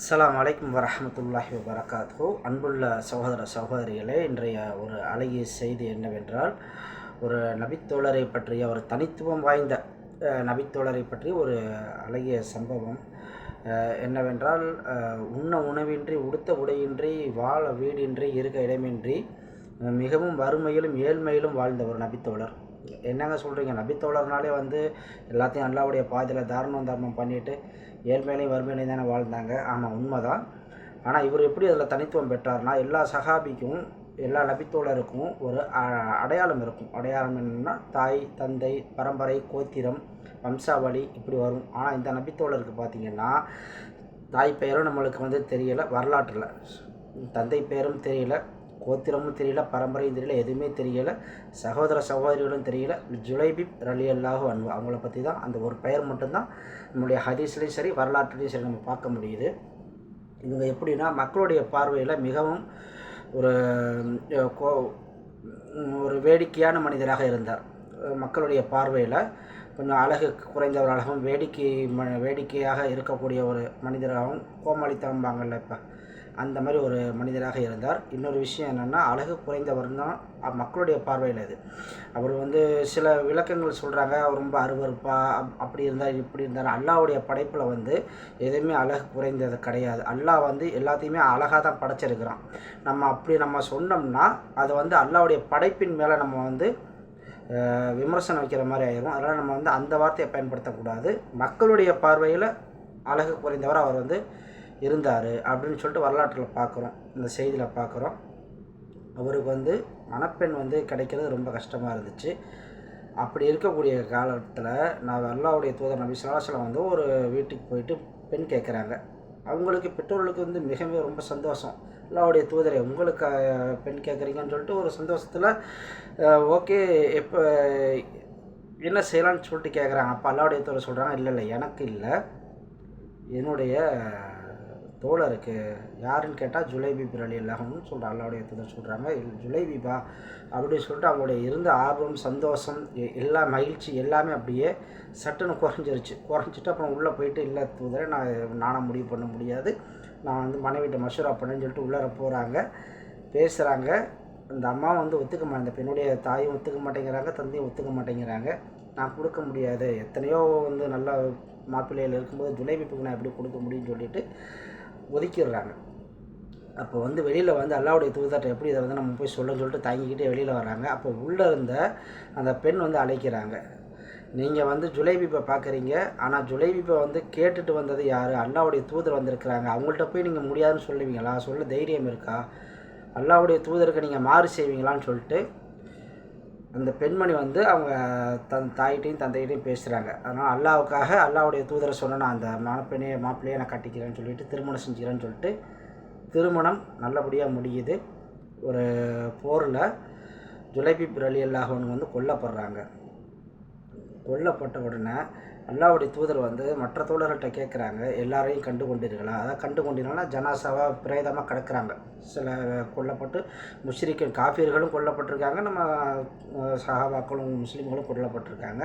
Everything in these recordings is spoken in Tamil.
அஸ்லாம் அலைக்கும் வரமத்துல்லாஹி வபரகாத்து அன்புள்ள சகோதர சகோதரிகளே இன்றைய ஒரு அழகிய செய்தி என்னவென்றால் ஒரு நபித்தோழரை பற்றிய ஒரு தனித்துவம் வாய்ந்த நபித்தோழரை பற்றி ஒரு அழகிய சம்பவம். என்னவென்றால் உண்ண உணவின்றி உடுத்த உடையின்றி வாழ வீடின்றி இருக்க இடமின்றி மிகவும் வறுமையிலும் ஏழ்மையிலும் வாழ்ந்த ஒரு நபித்தோழர். என்னங்க சொல்கிறீங்க நபித்தோழர்னாலே வந்து எல்லாத்தையும் அல்லாவுடைய பாதையில் தாரணம் தர்மம் பண்ணிவிட்டு ஏழ்மையிலையும் வறுமையிலையும் தானே வாழ்ந்தாங்க. ஆமாம் உண்மைதான். ஆனால் இவர் எப்படி அதில் தனித்துவம் பெற்றார்னா எல்லா சகாபிக்கும் எல்லா நபித்தோழருக்கும் ஒரு அ- அடையாளம் இருக்கும். அடையாளம் என்னென்னா தாய் தந்தை பரம்பரை கோத்திரம் வம்சாவளி இப்படி வரும். ஆனால் இந்த நபித்தோழருக்கு பார்த்திங்கன்னா தாய் பெயரும் நம்மளுக்கு வந்து தெரியலை வரலாற்றில் தந்தை பெயரும் தெரியல கோத்திரமும் தெரியல பரம்பரையும் தெரியல எதுவுமே தெரியல சகோதர சகோதரிகளும் தெரியல. ஜுலைபிப் ரலி அல்லாஹு அன்பு அவங்கள பற்றி தான் அந்த ஒரு பெயர் மட்டும்தான் நம்முடைய ஹதீஸ்லேயும் சரி வரலாற்றுலையும் சரி நம்ம பார்க்க முடியுது. இவங்க எப்படின்னா மக்களுடைய பார்வையில் மிகவும் ஒரு கோ ஒரு வேடிக்கையான மனிதராக இருந்தார். மக்களுடைய பார்வையில் கொஞ்சம் அழகு குறைந்தவராகவும் வேடிக்கை ம வேடிக்கையாக இருக்கக்கூடிய ஒரு மனிதராகவும் கோமாளித்தனம்பாங்கல்ல இப்போ. அந்த மாதிரி ஒரு மனிதராக இருந்தார். இன்னொரு விஷயம் என்னென்னா அழகு குறைந்தவர் தான் மக்களுடைய பார்வையில் இது. அவர் வந்து சில விளக்கங்கள் சொல்கிறாங்க அவர் ரொம்ப அருவறுப்பாக அப்படி இருந்தார் இப்படி இருந்தார். அல்லாவுடைய படைப்பில் வந்து எதுவுமே அழகு குறைந்தது கிடையாது. அல்லாஹ் வந்து எல்லாத்தையுமே அழகாக தான் படைச்சிருக்கிறான். நம்ம அப்படி நம்ம சொன்னோம்னா அது வந்து அல்லாவுடைய படைப்பின் மேலே நம்ம வந்து விமர்சனம் வைக்கிற மாதிரி ஆயிரும். அதனால் நம்ம வந்து அந்த வார்த்தையை பயன்படுத்தக்கூடாது. மக்களுடைய பார்வையில் அழகு குறைந்தவர் அவர் வந்து இருந்தார் அப்படின்னு சொல்லிட்டு வரலாற்றில் பார்க்குறோம் இந்த செய்தியில் பார்க்குறோம் அவருக்கு வந்து மணப்பெண் வந்து கிடைக்கிறது ரொம்ப கஷ்டமாக இருந்துச்சு. அப்படி இருக்கக்கூடிய காலத்தில் நான் அல்லாவுடைய தூதர் நபி சலாசலம் வந்து ஒரு வீட்டுக்கு போயிட்டு பெண் கேட்குறாங்க அவங்களுக்கு பெற்றோர்களுக்கு வந்து மிகவே ரொம்ப சந்தோஷம். அல்லாவுடைய தூதரை உங்களுக்கு பெண் கேட்குறீங்கன்னு சொல்லிட்டு ஒரு சந்தோஷத்தில் ஓகே எப்போ என்ன செய்யலாம்னு சொல்லிட்டு கேட்குறாங்க அப்போ அல்லாவுடைய தூதர் சொல்கிறாங்க இல்லை இல்லை எனக்கு இல்லை. என்னுடைய தோழருக்கு யாருன்னு கேட்டால் ஜுலைபி பிரணி லகம்னு சொல்கிற அல்லாவுடைய தூதர் சொல்கிறாங்க ஜுலைபிபா அப்படின்னு சொல்லிட்டு அவங்களுடைய இருந்த ஆர்வம் சந்தோஷம் எ- எல்லா மகிழ்ச்சி எல்லாமே அப்படியே சட்டுன்னு குறைஞ்சிருச்சு. குறைஞ்சிட்டு அப்புறம் உள்ளே போயிட்டு இல்லை தூதரை நான் நானாக முடிவு பண்ண முடியாது. நான் வந்து மனைவிட்ட மஷூரா பண்ணேன்னு சொல்லிட்டு உள்ளார போகிறாங்க பேசுகிறாங்க அந்த அம்மா வந்து ஒத்துக்க மாட்டேன் பெண்ணுடைய தாயும் ஒத்துக்க மாட்டேங்கிறாங்க தந்தையும் ஒத்துக்க மாட்டேங்கிறாங்க. நான் கொடுக்க முடியாது. எத்தனையோ வந்து நல்ல மாப்பிள்ளையில் இருக்கும்போது ஜுலைபிப்புக்கு நான் எப்படி கொடுக்க முடியும்னு சொல்லிட்டு ஒதுக்கிடுறாங்க. அப்போ வந்து வெளியில் வந்து அல்லாவுடைய தூதர்கிட்ட எப்படி இதை வந்து நம்ம போய் சொல்லணும்னு சொல்லிட்டு தாங்கிக்கிட்டே வெளியில் வராங்க அப்போ உள்ளே இருந்த அந்த பெண் வந்து அழைக்கிறாங்க. நீங்கள் வந்து ஜுலைபிப்பை பார்க்குறீங்க. ஆனால் ஜுலைபிப்பை வந்து கேட்டுட்டு வந்தது யார்? அல்லாவுடைய தூதர் வந்திருக்கிறாங்க. அவங்கள்ட்ட போய் நீங்கள் முடியாதுன்னு சொல்லுவீங்களா? சொல்ல தைரியம் இருக்கா? அல்லாவுடைய தூதருக்கு நீங்கள் மாறு செய்வீங்களான்னு சொல்லிட்டு அந்த பெண்மணி வந்து அவங்க தன் தாயிட்டையும் தந்தையிட்டையும் பேசுகிறாங்க அதனால் அல்லாவுக்காக அல்லாவுடைய தூதரை சொன்ன நான் அந்த மாப்பிள்ளையே மாப்பிள்ளையே நான் கட்டிக்கிறேன்னு சொல்லிட்டு திருமணம் செஞ்சுக்கிறேன்னு சொல்லிட்டு திருமணம் நல்லபடியாக முடியுது. ஒரு போரில் ஜுலைபி பிரலி அல்லாஹன் வந்து கொல்லப்படுறாங்க. கொல்லப்பட்ட உடனே அல்லாவுடைய தூதர் வந்து மற்ற தோழர்கள்ட்ட கேட்குறாங்க எல்லாரையும் கண்டு கொண்டீர்களா? அதாவது கண்டு கொண்டீங்கன்னா ஜனாசாவாக பிரேதமாக கிடக்கிறாங்க. சில கொல்லப்பட்டு முஷ்ரிக்கள் காஃபியர்களும் கொல்லப்பட்டிருக்காங்க நம்ம சஹாபாக்களும் முஸ்லீம்களும் கொல்லப்பட்டிருக்காங்க.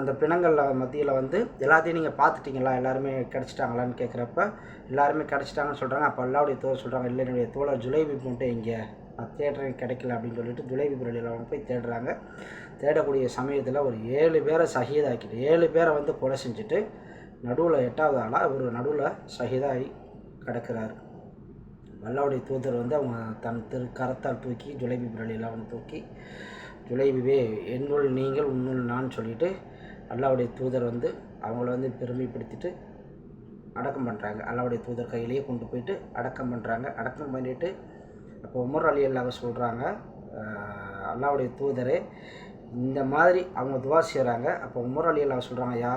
அந்த பிணங்களில் மத்தியில் வந்து எல்லாத்தையும் நீங்கள் பார்த்துட்டீங்களா? எல்லாருமே கிடச்சிட்டாங்களான்னு கேட்குறப்ப எல்லாருமே கிடச்சிட்டாங்கன்னு சொல்கிறாங்க அப்போ அல்லாவுடைய தோழர் சொல்கிறாங்க இல்லை என்னுடைய தோழர் ஜுலைபி மட்டும் இங்கே நான் தேடுறேன் கிடைக்கல அப்படின்னு சொல்லிட்டு ஜுலைபி பிறலியில் அவங்க போய் தேடுறாங்க. தேடக்கூடிய சமயத்தில் ஒரு ஏழு பேரை சகிதாக்கிட்டு ஏழு பேரை வந்து கொலை செஞ்சுட்டு நடுவில் எட்டாவது ஆளாக இவர் நடுவில் சகிதாகி கிடக்கிறாரு. வல்லாவுடைய தூதர் வந்து அவங்க தன் திரு கரத்தால் தூக்கி ஜுலைபி பிறலியில் அவனை தூக்கி ஜுலைபிவே என்னுள் நீங்கள் உன்னுள் நான் சொல்லிவிட்டு அல்லாவுடைய தூதர் வந்து அவங்கள வந்து பெருமைப்படுத்திட்டு அடக்கம் பண்ணுறாங்க அல்லாவுடைய தூதர் கையிலேயே கொண்டு போயிட்டு அடக்கம் பண்ணுறாங்க அடக்கம் பண்ணிட்டு அப்போ உமர் அலி அல்லாவை சொல்கிறாங்க அல்லாவுடைய தூதரே இந்த மாதிரி அவங்க துவா செய்கிறாங்க அப்போ உமர் அலி அல்லா சொல்கிறாங்க யா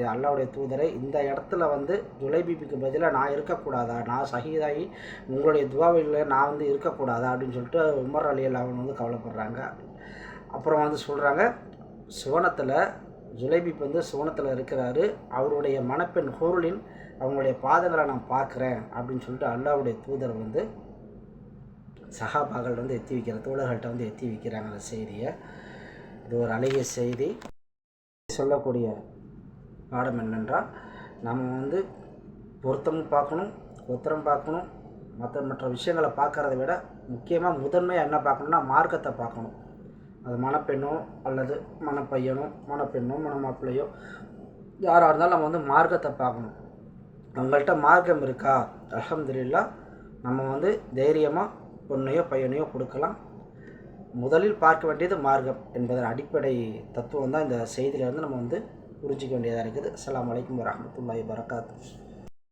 யா அல்லாவுடைய தூதரை இந்த இடத்துல வந்து ஜுலைபிபிக்கு பதிலாக நான் இருக்கக்கூடாதா? நான் சகிதாகி உங்களுடைய துவாவில் நான் வந்து இருக்கக்கூடாதா? அப்படின்னு சொல்லிட்டு உமர் அலி அல்லாவன் வந்து கவலைப்படுறாங்க. அப்புறம் வந்து சொல்கிறாங்க சுவனத்தில் ஜுலைபிப் வந்து சுவனத்தில் இருக்கிறாரு. அவருடைய மணப்பெண் ஹூருலின் அவங்களுடைய பாதங்களை நான் பார்க்குறேன் அப்படின்னு சொல்லிட்டு அல்லாவுடைய தூதர் வந்து சஹாபாக்கள் வந்து எத்தி வைக்கிற தோழர்கள்ட்ட வந்து எத்தி வைக்கிறாங்க அந்த செய்தியை. இது ஒரு அழகிய செய்தி. சொல்லக்கூடிய பாடம் என்னென்றால் நம்ம வந்து பொருத்தமும் பார்க்கணும் உத்தரம் பார்க்கணும் மற்ற மற்ற விஷயங்களை பார்க்குறத விட முக்கியமாக முதன்மையாக என்ன பார்க்கணுன்னா மார்க்கத்தை பார்க்கணும். அது மணப்பெண்ணோ அல்லது மணப்பையனோ மணப்பெண்ணோ மணமாப்பிள்ளையோ யாராக இருந்தாலும் நம்ம வந்து மார்க்கத்தை பார்க்கணும். அவங்கள்ட்ட மார்க்கம் இருக்கா? அலமதுல்லா நம்ம வந்து தைரியமாக பொண்ணையோ பையனையோ கொடுக்கலாம். முதலில் பார்க்க வேண்டியது மார்க்கம் என்பதன் அடிப்படை தத்துவம் தான் இந்த செய்தியிலேருந்து நம்ம வந்து புரிஞ்சிக்க வேண்டியதாக இருக்குது. அஸ்ஸலாமு வலைக்கம் வரமத்துல்லாய் வரகாத்து